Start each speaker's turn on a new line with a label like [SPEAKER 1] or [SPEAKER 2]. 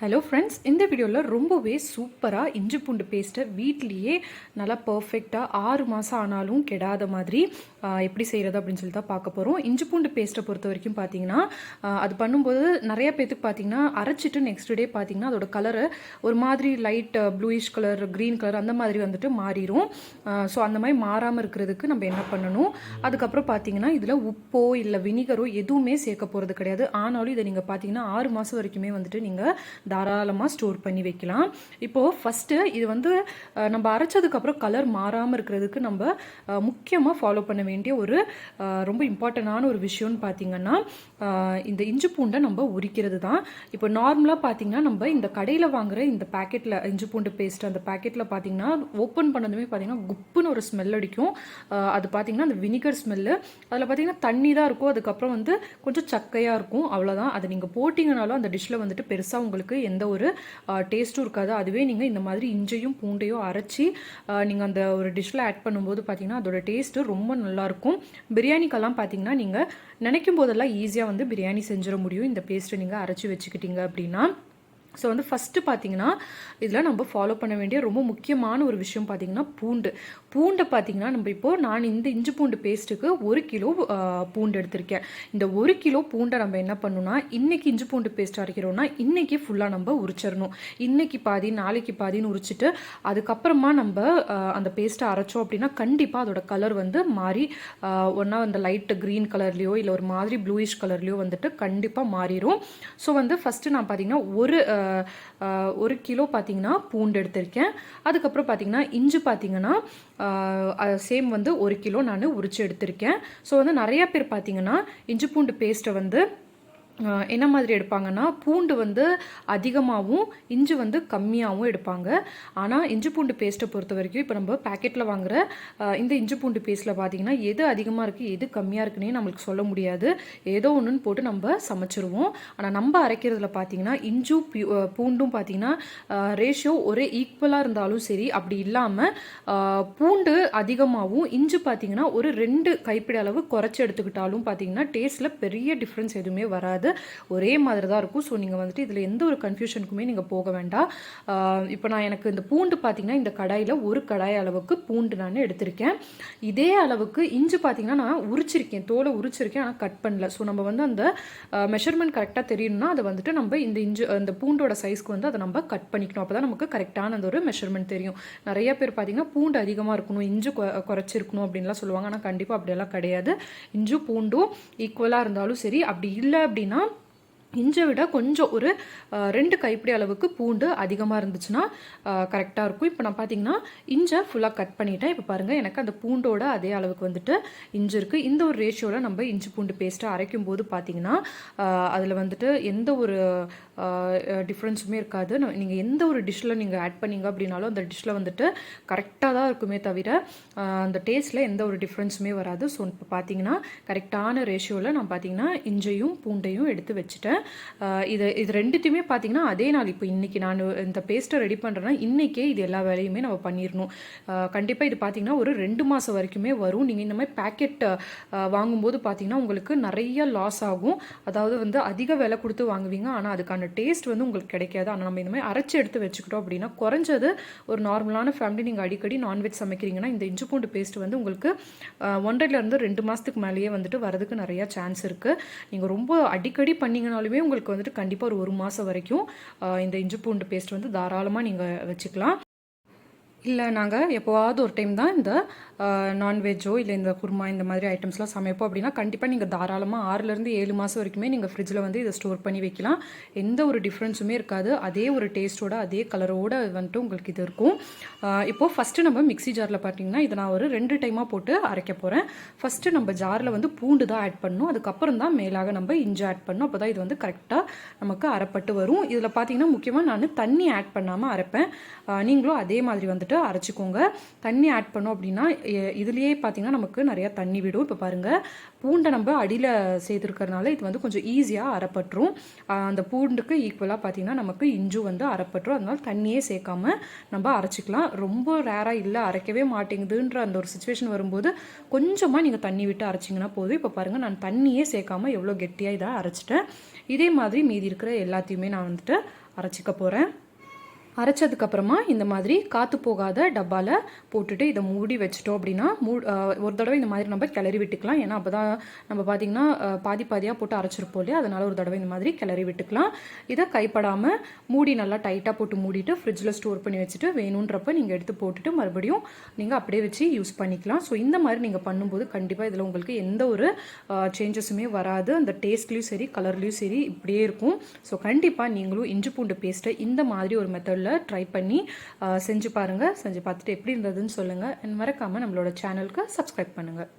[SPEAKER 1] Hello friends இந்த வீடியோவில் ரொம்பவே சூப்பராக இஞ்சி பூண்டு பேஸ்ட்டை வீட்லேயே நல்லா பர்ஃபெக்டாக ஆறு மாதம் ஆனாலும் கெடாத மாதிரி எப்படி செய்கிறது அப்படின்னு சொல்லி தான் பார்க்க போகிறோம் இஞ்சி பூண்டு பேஸ்ட்டை பொறுத்த வரைக்கும் பார்த்தீங்கன்னா அது பண்ணும்போது நிறைய பேத்துக்கு பார்த்தீங்கன்னா அரைச்சிட்டு நெக்ஸ்ட் டே பார்த்தீங்கன்னா அதோட கலரு ஒரு மாதிரி light bluish colour green colour அந்த மாதிரி வந்துட்டு மாறிடும் ஸோ அந்த மாதிரி மாறாமல் இருக்கிறதுக்கு நம்ம என்ன பண்ணணும்? அதுக்கப்புறம் பார்த்தீங்கன்னா இதில் உப்போ இல்லை வினிகரோ எதுவுமே சேர்க்க போகிறது கிடையாது. ஆனாலும் இதை நீங்கள் பார்த்தீங்கன்னா ஆறு மாதம் வரைக்குமே வந்துட்டு நீங்கள் தாராளமாக ஸ்டோர் பண்ணி வைக்கலாம். இப்போது ஃபஸ்ட்டு இது வந்து நம்ம அரைச்சதுக்கப்புறம் கலர் மாறாமல் இருக்கிறதுக்கு நம்ம முக்கியமாக ஃபாலோ பண்ண வேண்டிய ஒரு ரொம்ப இம்பார்ட்டண்டான ஒரு விஷயம்னு பார்த்தீங்கன்னா இந்த இஞ்சி பூண்டை நம்ம உரிக்கிறது தான் இப்போ நார்மலாக பார்த்தீங்கன்னா நம்ம இந்த கடையில் வாங்குகிற இந்த பேக்கெட்டில் இஞ்சி பூண்டு பேஸ்ட் அந்த பேக்கெட்டில் பார்த்தீங்கன்னா ஓப்பன் பண்ணதுமே பார்த்தீங்கன்னா குப்புன்னு ஒரு ஸ்மெல் அடிக்கும். அது பார்த்தீங்கன்னா அந்த வினிகர் ஸ்மெல்லு அதில் பார்த்தீங்கன்னா தண்ணி தான் இருக்கும். அதுக்கப்புறம் வந்து கொஞ்சம் சக்கையாக இருக்கும். அவ்வளோதான் அதை நீங்கள் போட்டிங்கனாலும் அந்த டிஷ்ஷில் வந்துட்டு பெருசாக உங்களுக்கு எந்த ஒரு டேஸ்ட்டும் இருக்காது. அதுவே நீங்கள் இந்த மாதிரி இஞ்சையும் பூண்டையும் அரைச்சி நீங்கள் அந்த ஒரு டிஷ்ஷில் ஆட் பண்ணும்போது பார்த்தீங்கன்னா அதோட டேஸ்ட்டு ரொம்ப நல்லாயிருக்கும் பிரியாணிக்கெல்லாம் பார்த்தீங்கன்னா நீங்கள் நினைக்கும் போதெல்லாம் ஈஸியாக வந்து பிரியாணி செஞ்சிட முடியும். இந்த பேஸ்ட்டை நீங்கள் அரைச்சி வச்சுக்கிட்டீங்க அப்படின்னா. ஸோ வந்து ஃபஸ்ட்டு பார்த்தீங்கன்னா இதில் நம்ம ஃபாலோ பண்ண வேண்டிய ரொம்ப முக்கியமான ஒரு விஷயம் பார்த்தீங்கன்னா பூண்டு. பூண்டை பார்த்தீங்கன்னா நம்ம இப்போது நான் இந்த இஞ்சி பூண்டு பேஸ்ட்டுக்கு ஒரு கிலோ பூண்டு எடுத்திருக்கேன். இந்த ஒரு கிலோ பூண்டை நம்ம என்ன பண்ணணும்னா இன்னைக்கு இஞ்சி பூண்டு பேஸ்ட் அரைக்கிறோம்னா இன்றைக்கி ஃபுல்லாக நம்ம உரிச்சிடணும். இன்றைக்கி பாதி நாளைக்கு பாதின்னு உரிச்சிட்டு அதுக்கப்புறமா நம்ம அந்த பேஸ்ட்டை அரைச்சோம் அப்படின்னா கண்டிப்பாக அதோட கலர் வந்து மாறி ஒன்றா அந்த லைட்டு க்ரீன் கலர்லேயோ இல்லை ஒரு மாதிரி ப்ளூயிஷ் கலர்லேயோ வந்துட்டு கண்டிப்பாக மாறிடும் ஸோ வந்து ஃபஸ்ட்டு நான் பார்த்தீங்கன்னா ஒரு ஒரு கிலோ பார்த்தீங்கன்னா பூண்டு எடுத்திருக்கேன். அதுக்கப்புறம் பார்த்தீங்கன்னா இஞ்சி பார்த்தீங்கன்னா சேம் வந்து ஒரு கிலோ நான் உரித்து எடுத்திருக்கேன். ஸோ வந்து நிறையா பேர் பார்த்தீங்கன்னா இஞ்சி பூண்டு பேஸ்ட்டை வந்து என்ன மாதிரி எடுப்பாங்கன்னா பூண்டு வந்து அதிகமாகவும் இஞ்சி வந்து கம்மியாகவும் எடுப்பாங்க. ஆனால் இஞ்சி பூண்டு பேஸ்ட்டை பொறுத்த வரைக்கும் இப்போ நம்ம பேக்கெட்டில் வாங்குகிற இந்த இஞ்சி பூண்டு பேஸ்ட்டில் பார்த்தீங்கன்னா எது அதிகமாக இருக்குது எது கம்மியாக இருக்குன்னே நம்மளுக்கு சொல்ல முடியாது. ஏதோ ஒன்றுன்னு போட்டு நம்ம சமைச்சிருவோம். ஆனால் நம்ம அரைக்கிறதுல பார்த்தீங்கன்னா இஞ்சும் பூண்டும் பார்த்தீங்கன்னா ரேஷியோ ஒரே ஈக்குவலாக இருந்தாலும் சரி அப்படி இல்லாமல் பூண்டு அதிகமாகவும் இஞ்சி பார்த்தீங்கன்னா ஒரு ரெண்டு கைப்பிடி அளவு குறைச்சி எடுத்துக்கிட்டாலும் பார்த்தீங்கன்னா டேஸ்ட்டில் பெரிய டிஃப்ரென்ஸ் எதுவுமே வராது. ஒரே மாதிரி தான் இருக்கும். ஸோ நீங்கள் வந்துட்டு இதில் எந்த ஒரு கன்ஃபியூஷனுக்குமே நீங்கள் போக வேண்டாம். இப்போ நான் எனக்கு இந்த பூண்டு பார்த்தீங்கன்னா இந்த கடாயில் ஒரு கடாய் அளவுக்கு பூண்டு நான் எடுத்திருக்கேன். இதே அளவுக்கு இஞ்சி பார்த்தீங்கன்னா நான் உரிச்சிருக்கேன். தோலை உரிச்சிருக்கேன் ஆனால் கட் பண்ணல. ஸோ நம்ம வந்து அந்த மெஷர்மெண்ட் கரெக்டாக தெரியணும்னா அதை வந்துட்டு நம்ம இந்த இஞ்சி அந்த பூண்டோட சைஸ்க்கு வந்து அதை நம்ம கட் பண்ணிக்கணும். அப்போ தான் நமக்கு கரெக்டான அந்த ஒரு மெஷர்மெண்ட் தெரியும். நிறைய பேர் பார்த்தீங்கன்னா பூண்டு அதிகமாக இருக்கணும் இஞ்சி கொ- குறைச்சிருக்கணும் அப்படின்லாம் சொல்லுவாங்க. ஆனால் கண்டிப்பாக அப்படியெல்லாம் கிடையாது. இஞ்சும் பூண்டும் ஈக்குவலாக இருந்தாலும் சரி. அப்படி இல்லை அப்படின்னா இஞ்சை விட கொஞ்சம் ஒரு ரெண்டு கைப்பிடி அளவுக்கு பூண்டு அதிகமாக இருந்துச்சுன்னா கரெக்டாக இருக்கும். இப்போ நான் பார்த்தீங்கன்னா இஞ்சை ஃபுல்லாக கட் பண்ணிட்டேன். இப்போ பாருங்கள் எனக்கு அந்த பூண்டோட அதே அளவுக்கு வந்துட்டு இஞ்சி இருக்குது இந்த ஒரு ரேஷியோவில் நம்ம இஞ்சி பூண்டு பேஸ்ட்டை அரைக்கும் போது பார்த்தீங்கன்னா அதில் வந்துட்டு எந்த ஒரு டிஃப்ரென்ஸுமே இருக்காது. நீங்கள் எந்த ஒரு டிஷ்ஷில் நீங்கள் ஆட் பண்ணீங்க அப்படின்னாலும் அந்த டிஷ்ஷில் வந்துட்டு கரெக்டாக தான் இருக்குமே தவிர அந்த டேஸ்ட்டில் எந்த ஒரு டிஃப்ரென்ஸுமே வராது. ஸோ இப்போ பார்த்தீங்கன்னா கரெக்டான ரேஷியோவில் நான் பார்த்தீங்கன்னா இஞ்சையும் பூண்டையும் எடுத்து வச்சுட்டேன். இது இது ரெண்டுத்தையுமே பார்த்தீங்கன்னா அதே நாள். இப்போ இன்றைக்கி நான் இந்த பேஸ்ட்டை ரெடி பண்ணுறேன்னா இன்றைக்கே இது எல்லா வேலையுமே நம்ம பண்ணிடணும் கண்டிப்பாக இது பார்த்தீங்கன்னா ஒரு ரெண்டு மாதம் வரைக்குமே வரும். நீங்கள் இந்த மாதிரி பேக்கெட் வாங்கும்போது பார்த்தீங்கன்னா உங்களுக்கு நிறைய லாஸ் ஆகும். அதாவது வந்து அதிக விலை கொடுத்து வாங்குவீங்க. ஆனால் அதுக்கான டேஸ்ட் வந்து உங்களுக்கு கிடைக்காது. ஆனால் நம்ம இந்த மாதிரி அரைச்சி எடுத்து வச்சுக்கிட்டோம் அப்படின்னா குறைஞ்சது ஒரு நார்மலான ஃபேமிலி நீங்கள் அடிக்கடி நான்வெஜ் சமைக்கிறீங்கன்னா இந்த இஞ்சி பூண்டு பேஸ்ட் வந்து உங்களுக்கு ஒன்றரைலேருந்து ரெண்டு மாதத்துக்கு மேலேயே வந்துட்டு வரதுக்கு நிறையா சான்ஸ் இருக்குது நீங்கள் ரொம்ப அடிக்கடி பண்ணிங்கனாலும் உங்களுக்கு வந்துட்டு கண்டிப்பாக ஒரு ஒரு மாதம் வரைக்கும் இந்த இஞ்சி பூண்டு பேஸ்ட் வந்து தாராளமாக நீங்கள் வச்சுக்கலாம். இல்லை நாங்கள் எப்போவாவது ஒரு டைம் தான் இந்த நான்வெஜ்ஜோ இல்லை இந்த குருமா இந்த மாதிரி ஐட்டம்ஸ்லாம் சமைப்போம் அப்படின்னா கண்டிப்பாக நீங்கள் தாராளமாக ஆறுலேருந்து ஏழு மாதம் வரைக்குமே நீங்கள் ஃப்ரிட்ஜில் வந்து இதை ஸ்டோர் பண்ணி வைக்கலாம். எந்த ஒரு டிஃப்ரென்ஸுமே இருக்காது. அதே ஒரு டேஸ்ட்டோட அதே கலரோட வந்துட்டு உங்களுக்கு இது இருக்கும். இப்போது ஃபஸ்ட்டு நம்ம மிக்ஸி ஜாரில் பார்த்தீங்கன்னா இதை நான் ஒரு ரெண்டு டைமாக போட்டு அரைக்க போகிறேன் ஃபஸ்ட்டு நம்ம ஜாரில் வந்து பூண்டு தான் ஆட் பண்ணணும். அதுக்கப்புறம் தான் மேலாக நம்ம இஞ்சி ஆட் பண்ணணும். அப்போ தான் இது வந்து கரெக்டாக நமக்கு அரைப்பட்டு வரும். இதில் பார்த்தீங்கன்னா முக்கியமாக நான் தண்ணி ஆட் பண்ணாமல் அரைப்பேன். நீங்களும் அதே மாதிரி வந்துட்டு அரைச்சிக்கோங்க. தண்ணி ஆட் பண்ணோம் அப்படின்னா இதுலேயே பார்த்தீங்கன்னா நமக்கு நிறையா தண்ணி விடும். இப்போ பாருங்கள் பூண்டை நம்ம அடியில் சேர்த்துருக்கறனால இது வந்து கொஞ்சம் ஈஸியாக அறப்பட்டுரும் அந்த பூண்டுக்கு ஈக்குவலாக பார்த்தீங்கன்னா நமக்கு இஞ்சும் வந்து அறப்பட்டுரும் அதனால தண்ணியே சேர்க்காம நம்ம அரைச்சிக்கலாம். ரொம்ப ரேராக இல்லை அரைக்கவே மாட்டேங்குதுன்ற அந்த ஒரு சுச்சுவேஷன் வரும்போது கொஞ்சமாக நீங்கள் தண்ணி விட்டு அரைச்சிங்கன்னா போதும். இப்போ பாருங்கள் நான் தண்ணியே சேர்க்காம எவ்வளோ கெட்டியாக இதை அரைச்சிட்டேன். இதே மாதிரி மீதி இருக்கிற எல்லாத்தையுமே நான் வந்துட்டு அரைச்சிக்க போகிறேன் அரைச்சதுக்கப்புறமா இந்த மாதிரி காற்று போகாத டப்பாவில் போட்டுட்டு இதை மூடி வச்சிட்டோம் அப்படின்னா மூ ஒரு தடவை இந்த மாதிரி நம்ம கிளறி விட்டுக்கலாம். ஏன்னா அப்போ தான் நம்ம பார்த்திங்கன்னா பாதி பாதியாக போட்டு அரைச்சிருப்போம் இல்லையா? அதனால் ஒரு தடவை இந்த மாதிரி கிளறி விட்டுக்கலாம். இதை கைப்படாமல் மூடி நல்லா டைட்டாக போட்டு மூடிட்டு ஃப்ரிட்ஜில் ஸ்டோர் பண்ணி வச்சுட்டு வேணுன்றப்ப நீங்கள் எடுத்து போட்டுட்டு மறுபடியும் நீங்கள் அப்படியே வச்சு யூஸ் பண்ணிக்கலாம். ஸோ இந்த மாதிரி நீங்கள் பண்ணும்போது கண்டிப்பாக இதில் உங்களுக்கு எந்த ஒரு சேஞ்சஸுமே வராது. அந்த டேஸ்ட்லேயும் சரி கலர்லேயும் சரி இப்படியே இருக்கும். ஸோ கண்டிப்பாக நீங்களும் இஞ்சி பூண்டு பேஸ்ட்டை இந்த மாதிரி ஒரு மெத்தடில் ட்ரை பண்ணி செஞ்சு பாருங்கள் செஞ்சு பார்த்துட்டு எப்படி இருந்ததுன்னு சொல்லுங்கள் மறக்காமல் நம்மளோட சேனலுக்கு சப்ஸ்கிரைப் பண்ணுங்கள்